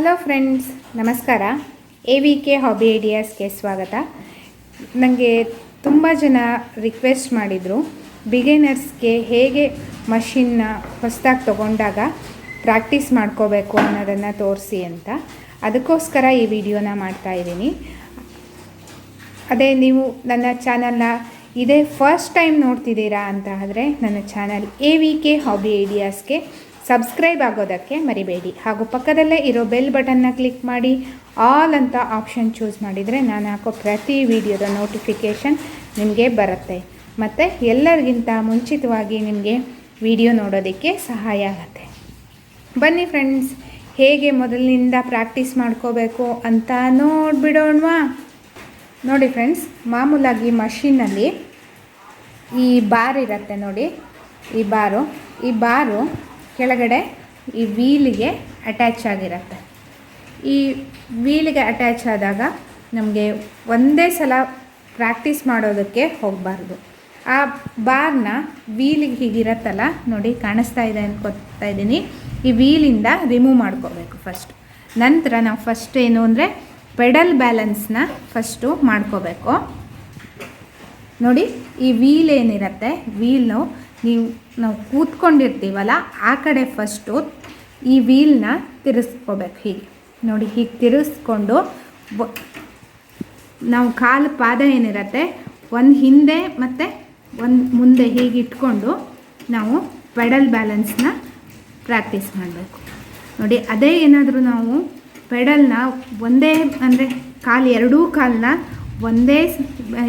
Hello friends ನಮಸ್ಕಾರ. A V K hobby ಐಡಿಯಾಸ್ಗೆ ಸ್ವಾಗತ. ನನಗೆ ತುಂಬ ಜನ ರಿಕ್ವೆಸ್ಟ್ ಮಾಡಿದರು. ಬಿಗಿನರ್ಸ್ಗೆ ಹೇಗೆ ಮಷಿನ್ನ ಹೊಸದಾಗಿ ತೊಗೊಂಡಾಗ ಪ್ರಾಕ್ಟೀಸ್ ಮಾಡ್ಕೋಬೇಕು ಅನ್ನೋದನ್ನು ತೋರಿಸಿ ಅಂತ. ಅದಕ್ಕೋಸ್ಕರ ಈ ವಿಡಿಯೋನ ಮಾಡ್ತಾ ಇದ್ದೀನಿ. ಅದೇ ನೀವು ನನ್ನ ಚಾನಲ್ನ ಇದೇ ಫಸ್ಟ್ ಟೈಮ್ ನೋಡ್ತಿದ್ದೀರಾ ಅಂತ ಆದರೆ ನನ್ನ channel A V K hobby ಐಡಿಯಾಸ್ಗೆ subscribe ಆಗೋದಕ್ಕೆ ಮರಿಬೇಡಿ. ಹಾಗೂ ಪಕ್ಕದಲ್ಲೇ ಇರೋ ಬೆಲ್ ಬಟನ್ನ ಕ್ಲಿಕ್ ಮಾಡಿ. ಆಲ್ ಅಂತ ಆಪ್ಷನ್ ಚೂಸ್ ಮಾಡಿದರೆ ನಾನು ಹಾಕೋ ಪ್ರತಿ ವಿಡಿಯೋದ ನೋಟಿಫಿಕೇಷನ್ ನಿಮಗೆ ಬರುತ್ತೆ. ಮತ್ತು ಎಲ್ಲರಿಗಿಂತ ಮುಂಚಿತವಾಗಿ ನಿಮಗೆ ವಿಡಿಯೋ ನೋಡೋದಕ್ಕೆ ಸಹಾಯ ಆಗುತ್ತೆ. ಬನ್ನಿ ಫ್ರೆಂಡ್ಸ್, ಹೇಗೆ ಮೊದಲಿನಿಂದ ಪ್ರಾಕ್ಟೀಸ್ ಮಾಡ್ಕೋಬೇಕು ಅಂತ ನೋಡಿಬಿಡೋಣವಾ. ನೋಡಿ ಫ್ರೆಂಡ್ಸ್, ಮಾಮೂಲಾಗಿ ಮಷಿನಲ್ಲಿ ಈ ಬಾರ್ ಇರುತ್ತೆ ನೋಡಿ. ಈ ಬಾರು ಈ ಬಾರು ಕೆಳಗಡೆ ಈ ವೀಲಿಗೆ ಅಟ್ಯಾಚ್ ಆಗಿರುತ್ತೆ. ಈ ವೀಲಿಗೆ ಅಟ್ಯಾಚ್ ಆದಾಗ ನಮಗೆ ಒಂದೇ ಸಲ ಪ್ರಾಕ್ಟೀಸ್ ಮಾಡೋದಕ್ಕೆ ಹೋಗಬಾರ್ದು. ಆ ಬಾರ್ನ ವೀಲಿಗೆ ಹೀಗಿರತ್ತಲ್ಲ, ನೋಡಿ ಕಾಣಿಸ್ತಾ ಇದೆ ಅನ್ಕೋತಾ ಇದ್ದೀನಿ. ಈ ವೀಲಿಂದ ರಿಮೂವ್ ಮಾಡ್ಕೋಬೇಕು ಫಸ್ಟ್ ನಂತರ ನಾವು ಫಸ್ಟ್ ಏನು ಅಂದರೆ ಪೆಡಲ್ ಬ್ಯಾಲೆನ್ಸ್ನ ಫಸ್ಟು ಮಾಡ್ಕೋಬೇಕು. ನೋಡಿ ಈ ವೀಲ್ ಏನಿರುತ್ತೆ, ವೀಲ್ನು ನೀವು ನಾವು ಕೂತ್ಕೊಂಡಿರ್ತೀವಲ್ಲ, ಆ ಕಡೆ ಫಸ್ಟು ಈ ವೀಲ್ನ ತಿರ್ಸ್ಕೋಬೇಕು. ಹೀಗೆ. ನೋಡಿ, ಹೀಗೆ ತಿರ್ಸ್ಕೊಂಡು ನಾವು ಕಾಲು ಪಾದ ಏನಿರುತ್ತೆ, ಒಂದು ಹಿಂದೆ ಮತ್ತು ಒಂದು ಮುಂದೆ ಹೀಗೆ ಇಟ್ಕೊಂಡು ನಾವು ಪೆಡಲ್ ಬ್ಯಾಲೆನ್ಸ್ನ ಪ್ರಾಕ್ಟೀಸ್ ಮಾಡಬೇಕು. ನೋಡಿ, ಅದೇ ಏನಾದರೂ ನಾವು ಪೆಡಲ್ನ ಒಂದೇ ಅಂದರೆ ಕಾಲು ಎರಡೂ ಕಾಲನ್ನ ಒಂದೇ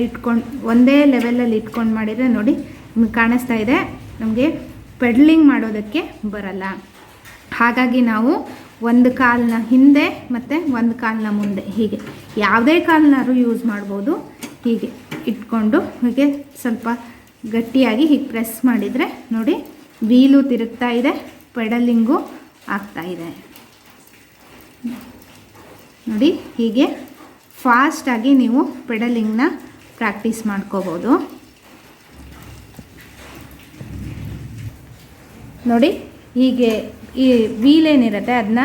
ಇಟ್ಕೊಂಡು, ಒಂದೇ ಲೆವೆಲಲ್ಲಿ ಇಟ್ಕೊಂಡು ಮಾಡಿದರೆ ನೋಡಿ ಕಾಣಿಸ್ತಾ ಇದೆ. ನಮಗೆ ಪೆಡ್ಲಿಂಗ್ ಮಾಡೋದಕ್ಕೆ ಬರಲ್ಲ. ಹಾಗಾಗಿ ನಾವು ಒಂದು ಕಾಲನ್ನ ಹಿಂದೆ ಮತ್ತು ಒಂದು ಕಾಲನ್ನ ಮುಂದೆ ಹೀಗೆ ಯಾವುದೇ ಕಾಲನಾದ್ರೂ ಯೂಸ್ ಮಾಡ್ಬೋದು. ಹೀಗೆ ಇಟ್ಕೊಂಡು ಹೀಗೆ ಸ್ವಲ್ಪ ಗಟ್ಟಿಯಾಗಿ ಹೀಗೆ ಪ್ರೆಸ್ ಮಾಡಿದರೆ ನೋಡಿ ವೀಲು ತಿರುಗ್ತಾ ಇದೆ ಪೆಡಲಿಂಗು ಆಗ್ತಾ ಇದೆ. ನೋಡಿ ಹೀಗೆ ಫಾಸ್ಟಾಗಿ ನೀವು ಪೆಡಲಿಂಗ್ನ ಪ್ರಾಕ್ಟೀಸ್ ಮಾಡ್ಕೋಬೋದು. ನೋಡಿ, ಹೀಗೆ ಈ ವೀಲ್ ಏನಿರುತ್ತೆ ಅದನ್ನ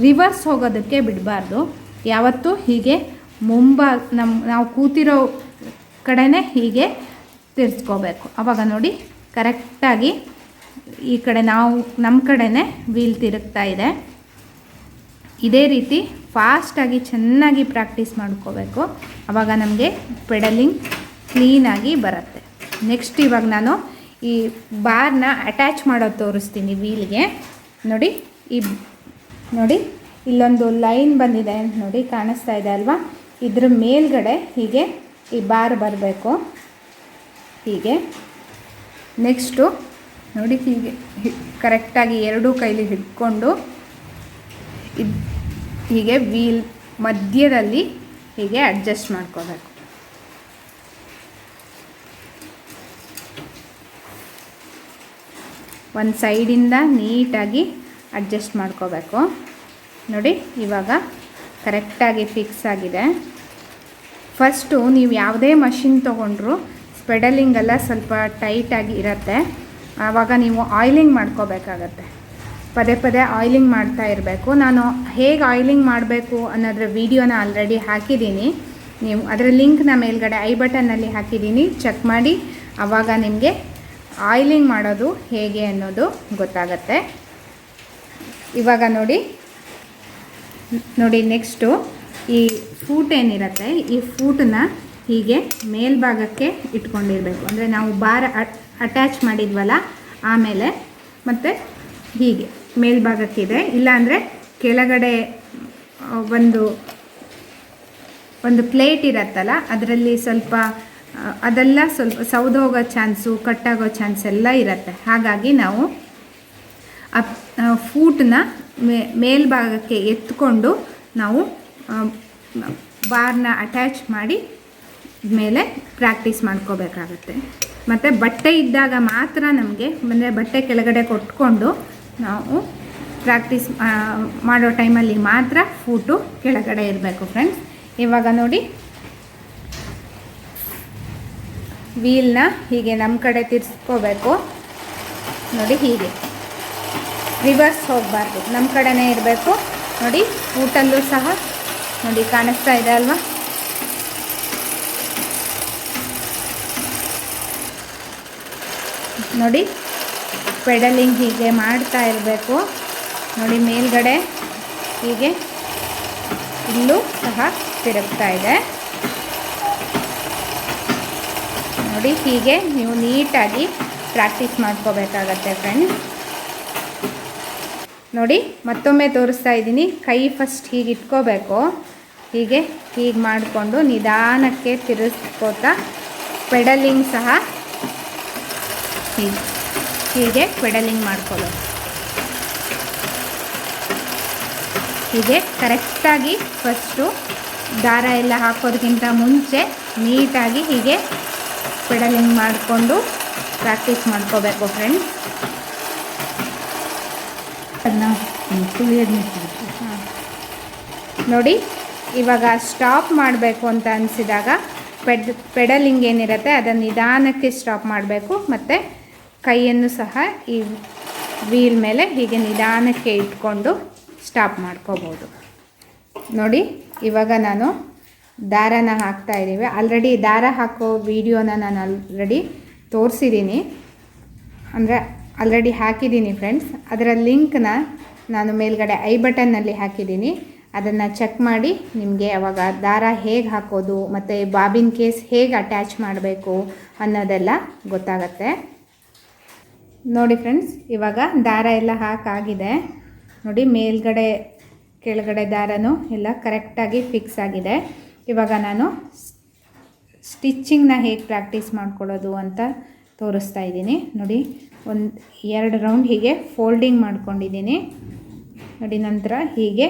ರಿವರ್ಸ್ ಹೋಗೋದಕ್ಕೆ ಬಿಡಬಾರ್ದು. ಯಾವತ್ತೂ ಹೀಗೆ ಮುಂಬ ನಮ್ಮ ನಾವು ಕೂತಿರೋ ಕಡೆನೇ ಹೀಗೆ ತಿರ್ಸ್ಕೋಬೇಕು. ಆವಾಗ ನೋಡಿ ಕರೆಕ್ಟಾಗಿ ಈ ಕಡೆ ನಾವು ನಮ್ಮ ಕಡೆನೇ ವೀಲ್ ತಿರುಗ್ತಾ ಇದೆ. ಇದೇ ರೀತಿ ಫಾಸ್ಟಾಗಿ ಚೆನ್ನಾಗಿ ಪ್ರಾಕ್ಟೀಸ್ ಮಾಡ್ಕೋಬೇಕು. ಆವಾಗ ನಮಗೆ ಪೆಡಲಿಂಗ್ ಕ್ಲೀನಾಗಿ ಬರುತ್ತೆ. ನೆಕ್ಸ್ಟ್ ಇವಾಗ ನಾನು ಈ ಬಾರ್ನ ಅಟ್ಯಾಚ್ ಮಾಡೋದು ತೋರಿಸ್ತೀನಿ ವೀಲ್ಗೆ. ನೋಡಿ, ಈ ನೋಡಿ, ಇಲ್ಲೊಂದು ಲೈನ್ ಬಂದಿದೆ ಅಂತ ನೋಡಿ ಕಾಣಿಸ್ತಾ ಇದೆ ಅಲ್ವಾ? ಇದ್ರ ಮೇಲ್ಗಡೆ ಹೀಗೆ ಈ ಬಾರ್ ಬರಬೇಕು. ಹೀಗೆ. ನೆಕ್ಸ್ಟು, ನೋಡಿ ಹೀಗೆ ಕರೆಕ್ಟಾಗಿ ಎರಡೂ ಕೈಲಿ ಹಿಡ್ಕೊಂಡು ಇದು ಹೀಗೆ ವೀಲ್ ಮಧ್ಯದಲ್ಲಿ ಹೀಗೆ ಅಡ್ಜಸ್ಟ್ ಮಾಡ್ಕೋಬೇಕು. ಒಂದು ಸೈಡಿಂದ ನೀಟಾಗಿ ಅಡ್ಜಸ್ಟ್ ಮಾಡ್ಕೋಬೇಕು. ನೋಡಿ, ಇವಾಗ ಕರೆಕ್ಟಾಗಿ ಫಿಕ್ಸ್ ಆಗಿದೆ. ಫಸ್ಟು ನೀವು ಯಾವುದೇ ಮಷಿನ್ ತೊಗೊಂಡ್ರು ಸ್ಪೆಡಲಿಂಗೆಲ್ಲ ಸ್ವಲ್ಪ ಟೈಟಾಗಿ ಇರುತ್ತೆ. ಆವಾಗ ನೀವು ಆಯಿಲಿಂಗ್ ಮಾಡ್ಕೋಬೇಕಾಗತ್ತೆ. ಪದೇ ಪದೇ ಆಯಿಲಿಂಗ್ ಮಾಡ್ತಾ ಇರಬೇಕು. ನಾನು ಹೇಗೆ ಆಯಿಲಿಂಗ್ ಮಾಡಬೇಕು ಅನ್ನೋದ್ರ ವೀಡಿಯೋನ ಆಲ್ರೆಡಿ ಹಾಕಿದ್ದೀನಿ. ನೀವು ಅದರ ಲಿಂಕ್ನ ಮೇಲ್ಗಡೆ ಐ ಬಟನ್ನಲ್ಲಿ ಹಾಕಿದ್ದೀನಿ. ಚೆಕ್ ಮಾಡಿ. ಆವಾಗ ನಿಮಗೆ ಆಯಿಲಿಂಗ್ ಮಾಡೋದು ಹೇಗೆ ಅನ್ನೋದು ಗೊತ್ತಾಗತ್ತೆ. ಇವಾಗ ನೋಡಿ ನೋಡಿ ನೆಕ್ಸ್ಟು ಈ ಫೂಟ್ ಏನಿರುತ್ತೆ, ಈ ಫೂಟನ್ನ ಹೀಗೆ ಮೇಲ್ಭಾಗಕ್ಕೆ ಇಟ್ಕೊಂಡಿರಬೇಕು. ಅಂದರೆ ನಾವು ಬಾರ ಅಟ್ಯಾಚ್ ಮಾಡಿದ್ವಲ್ಲ, ಆಮೇಲೆ ಮತ್ತು ಹೀಗೆ ಮೇಲ್ಭಾಗಕ್ಕಿದೆ ಇಲ್ಲಾಂದರೆ ಕೆಳಗಡೆ ಒಂದು ಒಂದು ಪ್ಲೇಟ್ ಇರತ್ತಲ್ಲ, ಅದರಲ್ಲಿ ಸ್ವಲ್ಪ ಅದೆಲ್ಲ ಸ್ವಲ್ಪ ಸೌದೋಗೋ ಚಾನ್ಸು ಕಟ್ಟಾಗೋ ಚಾನ್ಸ್ ಎಲ್ಲ ಇರುತ್ತೆ. ಹಾಗಾಗಿ ನಾವು ಅಪ್ ಫೂಟನ್ನ ಮೇಲ್ಭಾಗಕ್ಕೆ ಎತ್ಕೊಂಡು ನಾವು ಬಾರ್ನ ಅಟ್ಯಾಚ್ ಮಾಡಿ ಮೇಲೆ ಪ್ರಾಕ್ಟೀಸ್ ಮಾಡ್ಕೋಬೇಕಾಗತ್ತೆ. ಮತ್ತು ಬಟ್ಟೆ ಇದ್ದಾಗ ಮಾತ್ರ ನಮಗೆ ಅಂದರೆ ಬಟ್ಟೆ ಕೆಳಗಡೆ ಕೊಟ್ಕೊಂಡು ನಾವು ಪ್ರಾಕ್ಟೀಸ್ ಮಾಡೋ ಟೈಮಲ್ಲಿ ಮಾತ್ರ ಫೂಟು ಕೆಳಗಡೆ ಇರಬೇಕು ಫ್ರೆಂಡ್ಸ್ ಇವಾಗ ನೋಡಿ ವೀಲ್ನ ಹೀಗೆ ನಮ್ಮ ಕಡೆ ತಿರ್ಸ್ಕೋಬೇಕು. ನೋಡಿ ಹೀಗೆ. ರಿವರ್ಸ್ ಹೋಗಬಾರ್ದು. ನಮ್ಮ ಕಡೆನೇ ಇರಬೇಕು. ನೋಡಿ, ಊಟಲ್ಲೂ ಸಹ ನೋಡಿ ಕಾಣಿಸ್ತಾ ಇದೆ ಅಲ್ವಾ? ನೋಡಿ, ಪೆಡಲಿಂಗ್ ಹೀಗೆ ಮಾಡ್ತಾ ಇರಬೇಕು. ನೋಡಿ, ಮೇಲ್ಗಡೆ ಹೀಗೆ ಇಲ್ಲೂ ಸಹ ತಿರುಗ್ತಾ ಇದೆ. ನೋಡಿ ಹೀಗೆ ನೀವು ನೀಟಾಗಿ ಪ್ರಾಕ್ಟೀಸ್ ಮಾಡ್ಕೋಬೇಕಾಗತ್ತೆ ಫ್ರೆಂಡ್ಸ್ ನೋಡಿ ಮತ್ತೊಮ್ಮೆ ತೋರಿಸ್ತಾ ಇದ್ದೀನಿ. ಕೈ ಫಸ್ಟ್ ಹೀಗೆ ಇಟ್ಕೋಬೇಕು. ಹೀಗೆ ಹೀಗೆ ಮಾಡಿಕೊಂಡು ನಿಧಾನಕ್ಕೆ ತಿರುಗಿಸ್ಕೋತಾ ಪೆಡಲಿಂಗ್ ಸಹ ಹೀಗೆ ಹೀಗೆ ಪೆಡಲಿಂಗ್ ಮಾಡ್ಕೋಬೇಕು ಹೀಗೆ ಕರೆಕ್ಟಾಗಿ ಫಸ್ಟು ದಾರ ಎಲ್ಲ ಹಾಕೋದಕ್ಕಿಂತ ಮುಂಚೆ ನೀಟಾಗಿ ಹೀಗೆ ಪೆಡಲಿಂಗ್ ಮಾಡಿಕೊಂಡು ಪ್ರಾಕ್ಟೀಸ್ ಮಾಡ್ಕೋಬೇಕು ಫ್ರೆಂಡ್ಸ್ ಅದನ್ನ ಹಾಂ. ನೋಡಿ, ಇವಾಗ ಸ್ಟಾಪ್ ಮಾಡಬೇಕು ಅಂತ ಅನಿಸಿದಾಗ ಪೆಡ್, ಪೆಡಲಿಂಗ್ ಏನಿರುತ್ತೆ ಅದನ್ನು ನಿಧಾನಕ್ಕೆ ಸ್ಟಾಪ್ ಮಾಡಬೇಕು, ಮತ್ತು ಕೈಯನ್ನು ಸಹ ಈ ವೀಲ್ ಮೇಲೆ ಹೀಗೆ ನಿಧಾನಕ್ಕೆ ಇಟ್ಕೊಂಡು ಸ್ಟಾಪ್ ಮಾಡ್ಕೋಬೋದು. ನೋಡಿ, ಇವಾಗ ನಾನು ದಾರನ ಹಾಕ್ತಾ ಇದ್ದೀವಿ. ಆಲ್ರೆಡಿ ದಾರ ಹಾಕೋ ವಿಡಿಯೋನ ನಾನು ಆಲ್ರೆಡಿ ತೋರಿಸಿದ್ದೀನಿ ಅಂದರೆ ಆಲ್ರೆಡಿ ಹಾಕಿದ್ದೀನಿ ಫ್ರೆಂಡ್ಸ್ ಅದರ ಲಿಂಕ್ನ ನಾನು ಮೇಲ್ಗಡೆ ಐ ಬಟನ್ನಲ್ಲಿ ಹಾಕಿದ್ದೀನಿ ಅದನ್ನು ಚೆಕ್ ಮಾಡಿ ನಿಮಗೆ ಅವಾಗ ದಾರ ಹೇಗೆ ಹಾಕೋದು, ಮತ್ತು ಬಾಬಿನ್ ಕೇಸ್ ಹೇಗೆ ಅಟ್ಯಾಚ್ ಮಾಡಬೇಕು ಅನ್ನೋದೆಲ್ಲ ಗೊತ್ತಾಗತ್ತೆ. ನೋಡಿ ಫ್ರೆಂಡ್ಸ್ ಇವಾಗ ದಾರ ಎಲ್ಲ ಹಾಕಾಗಿದೆ ನೋಡಿ ಮೇಲ್ಗಡೆ, ಕೆಳಗಡೆ ದಾರನೂ ಎಲ್ಲ ಕರೆಕ್ಟಾಗಿ ಫಿಕ್ಸ್ ಆಗಿದೆ. ಇವಾಗ ನಾನು ಸ್ಟಿಚ್ಚಿಂಗ್ನ ಹೇಗೆ ಪ್ರಾಕ್ಟೀಸ್ ಮಾಡ್ಕೊಳ್ಳೋದು ಅಂತ ತೋರಿಸ್ತಾ ಇದ್ದೀನಿ. ನೋಡಿ, ಒಂದು ಎರಡು ರೌಂಡ್ ಹೀಗೆ ಫೋಲ್ಡಿಂಗ್ ಮಾಡ್ಕೊಂಡಿದ್ದೀನಿ. ನೋಡಿ, ನಂತರ ಹೀಗೆ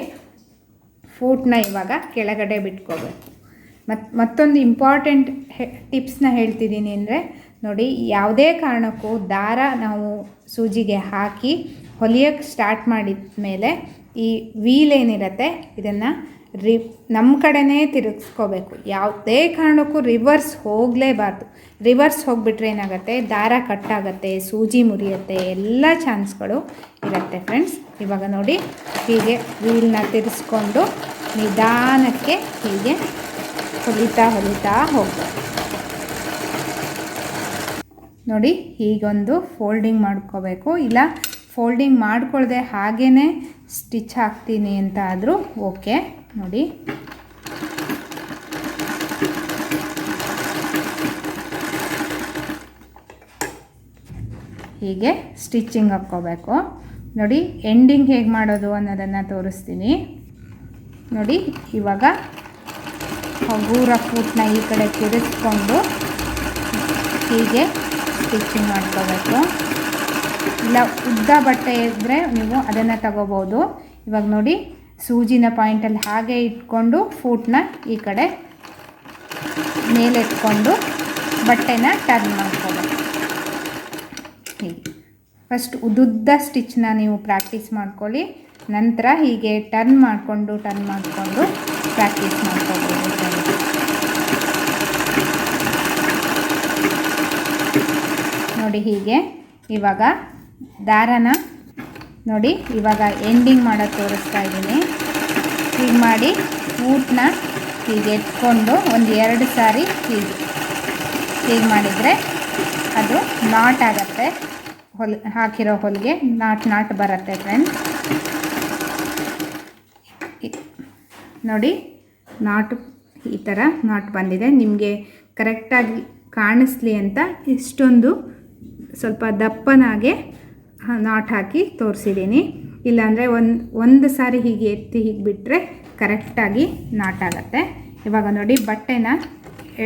ಫೂಟ್ನ ಇವಾಗ ಕೆಳಗಡೆ ಬಿಟ್ಕೋಬೇಕು. ಮತ್ತು ಮತ್ತೊಂದು ಇಂಪಾರ್ಟೆಂಟ್ ಹೆ, ಟಿಪ್ಸ್ನ ಹೇಳ್ತಿದ್ದೀನಿ ಅಂದರೆ, ನೋಡಿ, ಯಾವುದೇ ಕಾರಣಕ್ಕೂ ದಾರ ನಾವು ಸೂಜಿಗೆ ಹಾಕಿ ಹೊಲಿಯೋಕ್ಕೆ ಸ್ಟಾರ್ಟ್ ಮಾಡಿದ ಮೇಲೆ ಈ ವೀಲ್ ಏನಿರುತ್ತೆ, ಇದನ್ನು ರಿ ನಮ್ಮ ಕಡೆನೇ ತಿರುಗಿಸ್ಕೋಬೇಕು. ಯಾವುದೇ ಕಾರಣಕ್ಕೂ ರಿವರ್ಸ್ ಹೋಗಲೇಬಾರ್ದು. ರಿವರ್ಸ್ ಹೋಗಿಬಿಟ್ರೆ ಏನಾಗುತ್ತೆ, ದಾರ ಕಟ್ಟಾಗತ್ತೆ, ಸೂಜಿ ಮುರಿಯುತ್ತೆ, ಎಲ್ಲ ಚಾನ್ಸ್ಗಳು ಇರುತ್ತೆ ಫ್ರೆಂಡ್ಸ್. ಇವಾಗ ನೋಡಿ, ಹೀಗೆ ವೀಲ್ನ ತಿರ್ಸ್ಕೊಂಡು ನಿಧಾನಕ್ಕೆ ಹೀಗೆ ಹೊಲಿತಾ ಹೊಲಿತಾ ಹೋಗ್ಬೇಕು. ನೋಡಿ, ಹೀಗೊಂದು ಫೋಲ್ಡಿಂಗ್ ಮಾಡ್ಕೋಬೇಕು. ಇಲ್ಲ ಫೋಲ್ಡಿಂಗ್ ಮಾಡಿಕೊಳ್ಳದೆ ಹಾಗೇ ಸ್ಟಿಚ್ ಹಾಕ್ತೀನಿ ಅಂತ ಆದರೂ ಓಕೆ. ನೋಡಿ. ಹೀಗೆ ಸ್ಟಿಚ್ಚಿಂಗ್ ಹಾಕ್ಕೋಬೇಕು. ನೋಡಿ, ಎಂಡಿಂಗ್ ಹೇಗೆ ಮಾಡೋದು ಅನ್ನೋದನ್ನು ತೋರಿಸ್ತೀನಿ. ನೋಡಿ, ಇವಾಗ ಹಗೂರ ಫೂಟ್ನ ಈ ಕಡೆ ತಿರುಗಿಸ್ಕೊಂಡು ಹೀಗೆ ಸ್ಟಿಚ್ಚಿಂಗ್ ಮಾಡ್ಕೋಬೇಕು. ಇಲ್ಲ, ಉದ್ದ ಬಟ್ಟೆ ಇದ್ದರೆ ನೀವು ಅದನ್ನು ತಗೋಬೋದು. ಇವಾಗ ನೋಡಿ, ಸೂಜಿನ ಪಾಯಿಂಟಲ್ಲಿ ಹಾಗೆ ಇಟ್ಕೊಂಡು ಫೂಟ್ನ ಈ ಕಡೆ ಮೇಲೆತ್ಕೊಂಡು ಬಟ್ಟೆನ ಟರ್ನ್ ಮಾಡ್ಕೋಬೇಕು ಫಸ್ಟ್ ಉದ್ದುದ್ದ ಸ್ಟಿಚ್ನ ನೀವು ಪ್ರಾಕ್ಟೀಸ್ ಮಾಡ್ಕೊಳ್ಳಿ. ನಂತರ ಹೀಗೆ ಟರ್ನ್ ಮಾಡಿಕೊಂಡು ಟರ್ನ್ ಮಾಡಿಕೊಂಡು ಪ್ರಾಕ್ಟೀಸ್ ಮಾಡ್ಕೋಬೋದು ನೋಡಿ ಹೀಗೆ. ಇವಾಗ ದಾರನ. ನೋಡಿ, ಇವಾಗ ಎಂಡಿಂಗ್ ಮಾಡೋದು ತೋರಿಸ್ತಾ ಇದ್ದೀನಿ. ಹೀಗೆ ಮಾಡಿ ಊಟನ ಹೀಗೆ ಎತ್ಕೊಂಡು ಒಂದು ಎರಡು ಸಾರಿ ಹೀಗೆ ಹೀಗೆ ಮಾಡಿದರೆ ಅದು ನಾಟ್ ಆಗತ್ತೆ. ಹೊಲ್, ಹಾಕಿರೋ ಹೊಲಿಗೆ ನಾಟ್ ನಾಟ್ ಬರುತ್ತೆ ಫ್ರೆಂಡ್ಸ್ ನೋಡಿ ನಾಟ್ ಈ ಥರ ನಾಟ್ ಬಂದಿದೆ. ನಿಮಗೆ ಕರೆಕ್ಟಾಗಿ ಕಾಣಿಸ್ಲಿ ಅಂತ ಇಷ್ಟೊಂದು ಸ್ವಲ್ಪ ದಪ್ಪನಾಗೆ ನಾಟ್ ಹಾಕಿ ತೋರಿಸಿದ್ದೀನಿ ಇಲ್ಲಾಂದರೆ ಒಂದು ಒಂದು ಸಾರಿ ಹೀಗೆ ಎತ್ತಿ ಹೀಗೆ ಬಿಟ್ಟರೆ ಕರೆಕ್ಟಾಗಿ ನಾಟ್ ಆಗುತ್ತೆ. ಇವಾಗ ನೋಡಿ ಬಟ್ಟೆನ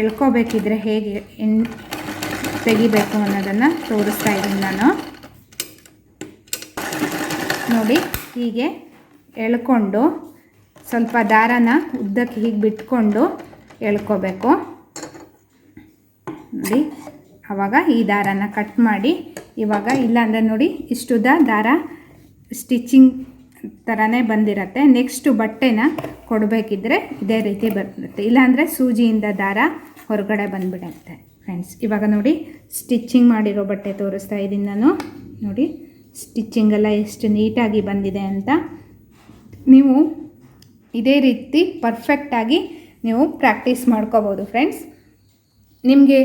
ಎಳ್ಕೋಬೇಕಿದ್ರೆ ಹೇಗೆ ಎಣ್, ತೆಗಿಬೇಕು ಅನ್ನೋದನ್ನು ತೋರಿಸ್ತಾ ಇದ್ದೀನಿ ನಾನು. ನೋಡಿ ಹೀಗೆ ಎಳ್ಕೊಂಡು ಸ್ವಲ್ಪ ದಾರನ ಉದ್ದಕ್ಕೆ ಹೀಗೆ ಬಿಟ್ಕೊಂಡು ಎಳ್ಕೋಬೇಕು. ನೋಡಿ ಆವಾಗ ಈ ದಾರನ ಕಟ್ ಮಾಡಿ ಇವಾಗ ಇಲ್ಲಾಂದರೆ ನೋಡಿ, ಇಷ್ಟುದ ದಾರ ಸ್ಟಿಚಿಂಗ್ ಥರನೇ ಬಂದಿರತ್ತೆ. ನೆಕ್ಸ್ಟು ಬಟ್ಟೆನ ಕೊಡಬೇಕಿದ್ರೆ ಇದೇ ರೀತಿ ಬರುತ್ತೆ. ಇಲ್ಲಾಂದರೆ ಸೂಜಿಯಿಂದ ದಾರ ಹೊರಗಡೆ ಬಂದುಬಿಡತ್ತೆ ಫ್ರೆಂಡ್ಸ್ ಇವಾಗ ನೋಡಿ ಸ್ಟಿಚ್ಚಿಂಗ್ ಮಾಡಿರೋ ಬಟ್ಟೆ ತೋರಿಸ್ತಾ ಇದ್ದೀನಿ ನಾನು. ನೋಡಿ ಸ್ಟಿಚ್ಚಿಂಗ್ ಎಲ್ಲ ಎಷ್ಟು ನೀಟಾಗಿ ಬಂದಿದೆ ಅಂತ. ನೀವು ಇದೇ ರೀತಿ ಪರ್ಫೆಕ್ಟಾಗಿ ನೀವು ಪ್ರಾಕ್ಟೀಸ್ ಮಾಡ್ಕೋಬೋದು ಫ್ರೆಂಡ್ಸ್ ನಿಮಗೆ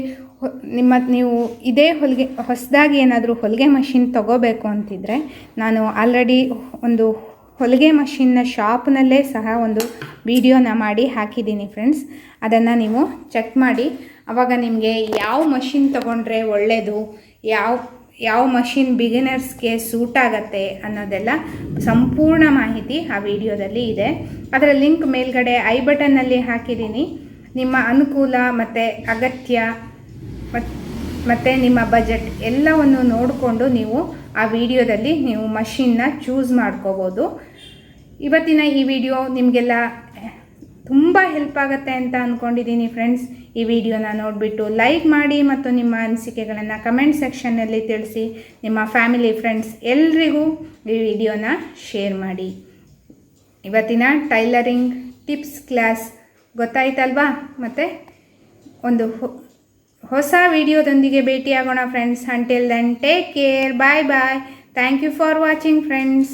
ನಿಮ್ಮ ನೀವು ಇದೇ ಹೊಲಿಗೆ, ಹೊಸದಾಗಿ ಏನಾದರೂ ಹೊಲಿಗೆ ಮಷಿನ್ ತೊಗೋಬೇಕು ಅಂತಿದ್ರೆ ನಾನು ಆಲ್ರೆಡಿ ಒಂದು ಹೊಲಿಗೆ ಮಷಿನ್ನ ಶಾಪ್ನಲ್ಲೇ ಸಹ ಒಂದು ವಿಡಿಯೋನ ಮಾಡಿ ಹಾಕಿದ್ದೀನಿ ಫ್ರೆಂಡ್ಸ್ ಅದನ್ನು ನೀವು ಚೆಕ್ ಮಾಡಿ. ಆವಾಗ ನಿಮಗೆ ಯಾವ ಮಷಿನ್ ತೊಗೊಂಡ್ರೆ ಒಳ್ಳೆಯದು ಯಾವ ಯಾವ ಮಷಿನ್ ಬಿಗಿನರ್ಸ್ಗೆ ಸೂಟ್ ಆಗತ್ತೆ ಅನ್ನೋದೆಲ್ಲ ಸಂಪೂರ್ಣ ಮಾಹಿತಿ ಆ ವಿಡಿಯೋದಲ್ಲಿ ಇದೆ. ಅದರ ಲಿಂಕ್ ಮೇಲ್ಗಡೆ ಐ ಬಟನ್ನಲ್ಲಿ ಹಾಕಿದ್ದೀನಿ. ನಿಮ್ಮ ಅನುಕೂಲ ಮತ್ತು ಅಗತ್ಯ ಮತ್ ಮತ್ತು ನಿಮ್ಮ ಬಜೆಟ್ ಎಲ್ಲವನ್ನು ನೋಡಿಕೊಂಡು ನೀವು ಆ ವಿಡಿಯೋದಲ್ಲಿ ನೀವು ಮಷಿನ್ನ ಚೂಸ್ ಮಾಡ್ಕೋಬೋದು. ಇವತ್ತಿನ ಈ ವಿಡಿಯೋ ನಿಮಗೆಲ್ಲ ತುಂಬ ಹೆಲ್ಪ್ ಆಗುತ್ತೆ ಅಂತ ಅಂದ್ಕೊಂಡಿದ್ದೀನಿ ಫ್ರೆಂಡ್ಸ್ ಈ ವಿಡಿಯೋನ ನೋಡಿಬಿಟ್ಟು ಲೈಕ್ ಮಾಡಿ ಮತ್ತು ನಿಮ್ಮ ಅನಿಸಿಕೆಗಳನ್ನು ಕಮೆಂಟ್ ಸೆಕ್ಷನ್ನಲ್ಲಿ ತಿಳಿಸಿ. ನಿಮ್ಮ ಫ್ಯಾಮಿಲಿ ಫ್ರೆಂಡ್ಸ್ ಎಲ್ರಿಗೂ ಈ ವಿಡಿಯೋನ ಶೇರ್ ಮಾಡಿ. ಇವತ್ತಿನ ಟೈಲರಿಂಗ್ ಟಿಪ್ಸ್ ಕ್ಲಾಸ್ ಗೊತ್ತಾಯ್ತಲ್ವಾ? ಮತ್ತು ಒಂದು ಹೊಸ ವಿಡಿಯೋದೊಂದಿಗೆ ಭೇಟಿಯಾಗೋಣ friends until then take care bye bye thank you for watching friends